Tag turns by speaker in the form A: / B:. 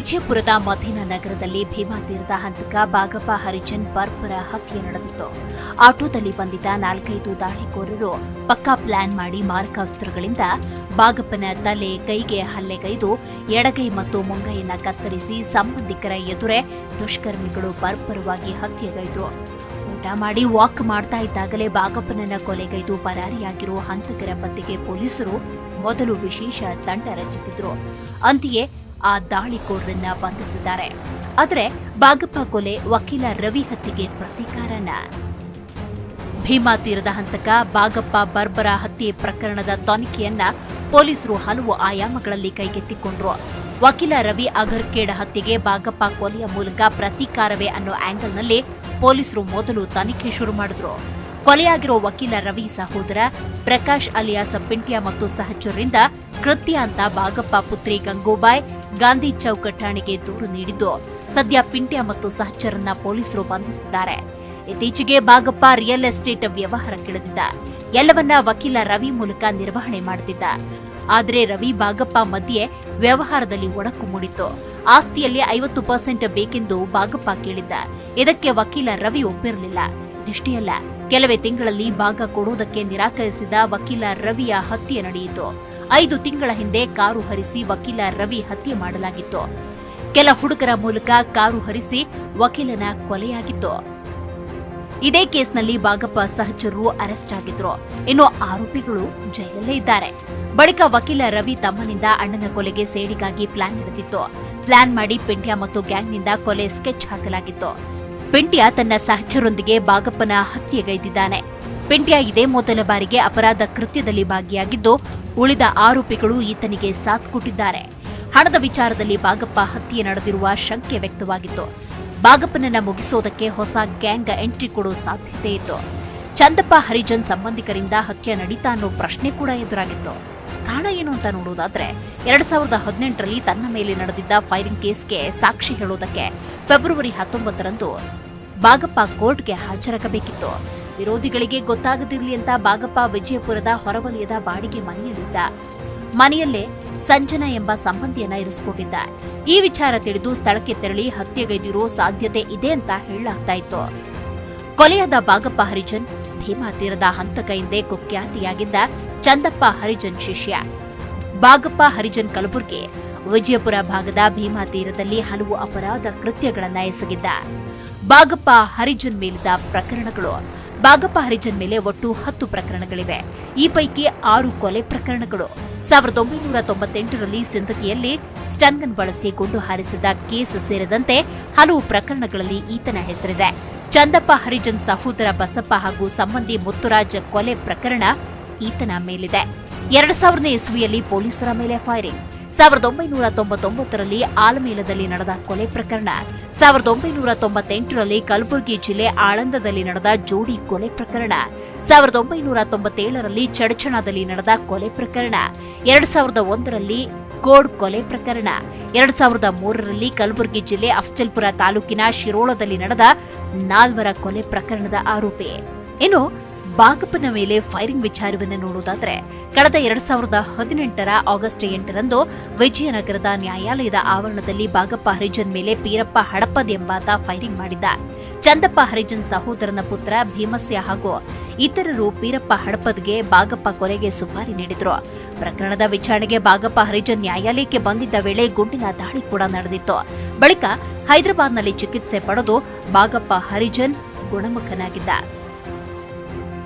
A: ವಿಜಯಪುರದ ಮಧೀನ ನಗರದಲ್ಲಿ ಭೀಮಾ ತೀರದ ಹಂತಕ ಬಾಗಪ್ಪ ಹರಿಜನ್ ಬರ್ಬರ ಹತ್ಯೆ ನಡೆದಿತ್ತು. ಆಟೋದಲ್ಲಿ ಬಂದಿದ್ದ ನಾಲ್ಕೈದು ದಾಳಿಕೋರರು ಪಕ್ಕಾ ಪ್ಲಾನ್ ಮಾಡಿ ಮಾರಕಾಸ್ತ್ರಗಳಿಂದ ಬಾಗಪ್ಪನ ತಲೆ, ಕೈಗೆ ಹಲ್ಲೆಗೈದು ಎಡಗೈ ಮತ್ತು ಮುಂಗೈಯನ್ನ ಕತ್ತರಿಸಿ ಸಂಬಂಧಿಕರ ಎದುರೇ ದುಷ್ಕರ್ಮಿಗಳು ಬರ್ಬರವಾಗಿ ಹತ್ಯೆಗೈದ್ರು. ಊಟ ಮಾಡಿ ವಾಕ್ ಮಾಡ್ತಾ ಇದ್ದಾಗಲೇ ಬಾಗಪ್ಪನನ್ನ ಕೊಲೆಗೈದು ಪರಾರಿಯಾಗಿರುವ ಹಂತಕರ ಪತ್ತೆಗೆ ಪೊಲೀಸರು ಮೊದಲು ವಿಶೇಷ ತಂಡ ರಚಿಸಿದ್ರು. ಅಂತೆಯೇ ಆ ದಾಳಿಕೋರರನ್ನ ಬಂಧಿಸಿದ್ದಾರೆ. ಆದರೆ ಬಾಗಪ್ಪ ಕೊಲೆ ವಕೀಲ ರವಿ ಹತ್ಯೆಗೆ ಪ್ರತೀಕಾರನ ಭೀಮಾ ತೀರದ ಹಂತಕ ಬಾಗಪ್ಪ ಬರ್ಬರ ಹತ್ಯೆ ಪ್ರಕರಣದ ತನಿಖೆಯನ್ನ ಪೊಲೀಸರು ಹಲವು ಆಯಾಮಗಳಲ್ಲಿ ಕೈಗೆತ್ತಿಕೊಂಡ್ರು. ವಕೀಲ ರವಿ ಅಗರ್ಕೇಡ ಹತ್ಯೆಗೆ ಬಾಗಪ್ಪ ಕೊಲೆಯ ಮೂಲಕ ಪ್ರತೀಕಾರವೇ ಅನ್ನೋ ಆಂಗಲ್ನಲ್ಲಿ ಪೊಲೀಸರು ಮೊದಲು ತನಿಖೆ ಶುರು ಮಾಡಿದ್ರು. ಕೊಲೆಯಾಗಿರೋ ವಕೀಲ ರವಿ ಸಹೋದರ ಪ್ರಕಾಶ್ ಅಲಿಯಾಸ್ ಪಿಂಟ್ಯ ಮತ್ತು ಸಹಚರರಿಂದ ಕೃತ್ಯ ಅಂತ ಬಾಗಪ್ಪ ಪುತ್ರಿ ಗಂಗೂಬಾಯ್ ಗಾಂಧಿ ಚೌಕ ಠಾಣೆಗೆ ದೂರು ನೀಡಿದ್ದು. ಸದ್ಯ ಪಿಂಟ್ಯ ಮತ್ತು ಸಹಚರನ್ನ ಪೊಲೀಸರು ಬಂಧಿಸಿದ್ದಾರೆ. ಇತ್ತೀಚೆಗೆ ಬಾಗಪ್ಪ ರಿಯಲ್ ಎಸ್ಟೇಟ್ ವ್ಯವಹಾರ ವ್ಯವಹಾರಕ್ಕಿಳಿದಿದ್ದ ಎಲ್ಲವನ್ನ ವಕೀಲ ರವಿ ಮೂಲಕ ನಿರ್ವಹಣೆ ಮಾಡುತ್ತಿದ್ದ ಆದರೆ ರವಿ ಬಾಗಪ್ಪ ಮಧ್ಯೆ ವ್ಯವಹಾರದಲ್ಲಿ ಒಡಕು ಮೂಡಿತ್ತು. ಆಸ್ತಿಯಲ್ಲಿ ಐವತ್ತು ಪರ್ಸೆಂಟ್ ಬೇಕೆಂದು ಬಾಗಪ್ಪ ಕೇಳಿದ್ದ. ಇದಕ್ಕೆ ವಕೀಲ ರವಿ ಒಪ್ಪಿರಲಿಲ್ಲ. ಇದಿಷ್ಟೇ ಅಲ್ಲ ಕೆಲವೇ ತಿಂಗಳಲ್ಲಿ ಭಾಗ ಕೊಡುವುದಕ್ಕೆ ನಿರಾಕರಿಸಿದ ವಕೀಲ ರವಿಯ ಹತ್ಯೆ ನಡೆಯಿತು. ಐದು ತಿಂಗಳ ಹಿಂದೆ ಕಾರು ಹರಿಸಿ ವಕೀಲ ರವಿ ಹತ್ಯೆ ಮಾಡಲಾಗಿತ್ತು. ಕೆಲ ಹುಡುಗರ ಮೂಲಕ ಕಾರು ಹರಿಸಿ ವಕೀಲನ ಕೊಲೆಯಾಗಿತ್ತು. ಇದೇ ಕೇಸ್ನಲ್ಲಿ ಬಾಗಪ್ಪ ಸಹಚರರು ಅರೆಸ್ಟ್ ಆಗಿದ್ರು. ಇನ್ನು ಆರೋಪಿಗಳು ಜೈಲಲ್ಲೇ ಇದ್ದಾರೆ. ಬಳಿಕ ವಕೀಲ ರವಿ ತಮ್ಮನಿಂದ ಅಣ್ಣನ ಕೊಲೆಗೆ ಸೇಡಿಗಾಗಿ ಪ್ಲಾನ್ ನಡೆದಿತ್ತು. ಪ್ಲಾನ್ ಮಾಡಿ ಪಿಂಡ್ಯ ಮತ್ತು ಗ್ಯಾಂಗ್ನಿಂದ ಕೊಲೆ ಸ್ಕೆಚ್ ಹಾಕಲಾಗಿತ್ತು. ಪಿಂಟ್ಯ ತನ್ನ ಸಹಚರೊಂದಿಗೆ ಬಾಗಪ್ಪನ ಹತ್ಯೆಗೈದಿದ್ದಾನೆ. ಪೆಂಟ್ಯ ಇದೇ ಮೊದಲ ಬಾರಿಗೆ ಅಪರಾಧ ಕೃತ್ಯದಲ್ಲಿ ಭಾಗಿಯಾಗಿದ್ದು, ಉಳಿದ ಆರೋಪಿಗಳು ಈತನಿಗೆ ಸಾಥ್ ಕೊಟ್ಟಿದ್ದಾರೆ. ಹಣದ ವಿಚಾರದಲ್ಲಿ ಬಾಗಪ್ಪ ಹತ್ಯೆ ನಡೆದಿರುವ ಶಂಕೆ ವ್ಯಕ್ತವಾಗಿತ್ತು. ಬಾಗಪ್ಪನನ್ನ ಮುಗಿಸೋದಕ್ಕೆ ಹೊಸ ಗ್ಯಾಂಗ್ ಎಂಟ್ರಿ ಕೊಡೋ ಸಾಧ್ಯತೆ ಇತ್ತು. ಚಂದಪ್ಪ, ಹರಿಜನ್ ಸಂಬಂಧಿಕರಿಂದ ಹತ್ಯೆ ನಡೀತಾ ಅನ್ನೋ ಪ್ರಶ್ನೆ ಕೂಡ ಎದುರಾಗಿತ್ತು. ಕಾರಣ ಏನು ಅಂತ ನೋಡೋದಾದ್ರೆ, ಎರಡ್ ಸಾವಿರದ ಹದಿನೆಂಟರಲ್ಲಿ ತನ್ನ ಮೇಲೆ ನಡೆದಿದ್ದ ಫೈರಿಂಗ್ ಕೇಸ್ಗೆ ಸಾಕ್ಷಿ ಹೇಳೋದಕ್ಕೆ ಫೆಬ್ರವರಿ ಹತ್ತೊಂಬತ್ತರಂದು ಬಾಗಪ್ಪ ಕೋರ್ಟ್ಗೆ ಹಾಜರಾಗಬೇಕಿತ್ತು. ವಿರೋಧಿಗಳಿಗೆ ಗೊತ್ತಾಗದಿರಲಿ ಅಂತ ಬಾಗಪ್ಪ ವಿಜಯಪುರದ ಹೊರವಲಯದ ಬಾಡಿಗೆ ಮನೆಯಲ್ಲಿದ್ದ. ಮನೆಯಲ್ಲೇ ಸಂಜನಾ ಎಂಬ ಸಂಬಂಧಿಯನ್ನ ಇರಿಸಿಕೊಂಡಿದ್ದ. ಈ ವಿಚಾರ ತಿಳಿದು ಸ್ಥಳಕ್ಕೆ ತೆರಳಿ ಹತ್ಯೆಗೈದಿರೋ ಸಾಧ್ಯತೆ ಇದೆ ಅಂತ ಹೇಳಲಾಗ್ತಾ ಇತ್ತು. ಕೊಲೆಯಾದ ಬಾಗಪ್ಪ ಹರಿಜನ್ ಭೀಮಾ ತೀರದ ಹಂತಕ ಎಂದೇ ಕುಖ್ಯಾತಿಯಾಗಿದ್ದ ಚಂದಪ್ಪ ಹರಿಜನ್ ಶಿಷ್ಯ. ಬಾಗಪ್ಪ ಹರಿಜನ್ ಕಲಬುರ್ಗಿ, ವಿಜಯಪುರ ಭಾಗದ ಭೀಮಾ ತೀರದಲ್ಲಿ ಹಲವು ಅಪರಾಧ ಕೃತ್ಯಗಳನ್ನ ಎಸಗಿದ್ದ. ಬಾಗಪ್ಪ ಹರಿಜನ್ ಮೇಲಿದ್ದ ಪ್ರಕರಣಗಳು ಬಾಗಪ್ಪ ಹರಿಜನ್ ಮೇಲೆ ಒಟ್ಟು ಹತ್ತು ಪ್ರಕರಣಗಳಿವೆ. ಈ ಪೈಕಿ ಆರು ಕೊಲೆ ಪ್ರಕರಣಗಳು. ಸಾವಿರದ ಒಂಬೈನೂರ ತೊಂಬತ್ತೆಂಟರಲ್ಲಿ ಸಿಂದಗಿಯಲ್ಲಿ ಸ್ಟನ್ಗನ್ ಬಳಸಿ ಗುಂಡು ಹಾರಿಸಿದ ಕೇಸ್ ಸೇರಿದಂತೆ ಹಲವು ಪ್ರಕರಣಗಳಲ್ಲಿ ಈತನ ಹೆಸರಿದೆ. ಚಂದಪ್ಪ ಹರಿಜನ್ ಸಹೋದರ ಬಸಪ್ಪ ಹಾಗೂ ಸಂಬಂಧಿ ಮುತ್ತುರಾಜ್ ಕೊಲೆ ಪ್ರಕರಣ ಈತನ ಮೇಲಿದೆ. ಎರಡ್ ಸಾವಿರನೇ ಇಸ್ವಿಯಲ್ಲಿ ಪೊಲೀಸರ ಮೇಲೆ ಫೈರಿಂಗ್. ಸಾವಿರದ ಒಂಬೈನೂರ ತೊಂಬತ್ತೊಂಬತ್ತರಲ್ಲಿ ಆಲಮೇಲದಲ್ಲಿ ನಡೆದ ಕೊಲೆ ಪ್ರಕರಣ. ಸಾವಿರದ ಒಂಬೈನೂರ ತೊಂಬತ್ತೆಂಟರಲ್ಲಿ ಕಲಬುರಗಿ ಜಿಲ್ಲೆ ಆಳಂದದಲ್ಲಿ ನಡೆದ ಜೋಡಿ ಕೊಲೆ ಪ್ರಕರಣ. ಸಾವಿರದ ಒಂಬೈನೂರ ತೊಂಬತ್ತೇಳರಲ್ಲಿ ಚಡಚಣದಲ್ಲಿ ನಡೆದ ಕೊಲೆ ಪ್ರಕರಣ. ಎರಡ್ ಸಾವಿರದ ಒಂದರಲ್ಲಿ ಗೋಡ್ ಕೊಲೆ ಪ್ರಕರಣ. ಎರಡ್ ಸಾವಿರದ ಮೂರರಲ್ಲಿ ಕಲಬುರಗಿ ಜಿಲ್ಲೆ ಅಫ್ಜಲ್ಪುರ ತಾಲೂಕಿನ ಶಿರೋಳದಲ್ಲಿ ನಡೆದ ನಾಲ್ವರ ಕೊಲೆ ಪ್ರಕರಣದ ಆರೋಪಿ. ಇನ್ನು ಬಾಗಪ್ಪನ ಮೇಲೆ ಫೈರಿಂಗ್ ವಿಚಾರವನ್ನು ನೋಡುವುದಾದರೆ ಕಳೆದ ಎರಡ್ ಸಾವಿರದ ಹದಿನೆಂಟರ ಆಗಸ್ಟ್ ಎಂಟರಂದು ವಿಜಯನಗರದ ನ್ಯಾಯಾಲಯದ ಆವರಣದಲ್ಲಿ ಬಾಗಪ್ಪ ಹರಿಜನ್ ಮೇಲೆ ಪೀರಪ್ಪ ಹಡಪದ್ ಎಂಬಾತ ಫೈರಿಂಗ್ ಮಾಡಿದ್ದ. ಚಂದಪ್ಪ ಹರಿಜನ್ ಸಹೋದರನ ಪುತ್ರ ಭೀಮಸ್ಯ ಹಾಗೂ ಇತರರು ಪೀರಪ್ಪ ಹಡಪದ್ಗೆ ಬಾಗಪ್ಪ ಕೊಲೆಗೆ ಸುಪಾರಿ ನೀಡಿದ್ರು. ಪ್ರಕರಣದ ವಿಚಾರಣೆಗೆ ಬಾಗಪ್ಪ ಹರಿಜನ್ ನ್ಯಾಯಾಲಯಕ್ಕೆ ಬಂದಿದ್ದ ವೇಳೆ ಗುಂಡಿನ ದಾಳಿ ಕೂಡ ನಡೆದಿತ್ತು. ಬಳಿಕ ಹೈದರಾಬಾದ್ನಲ್ಲಿ ಚಿಕಿತ್ಸೆ ಪಡೆದು ಬಾಗಪ್ಪ ಹರಿಜನ್ ಗುಣಮುಖನಾಗಿದ್ದ.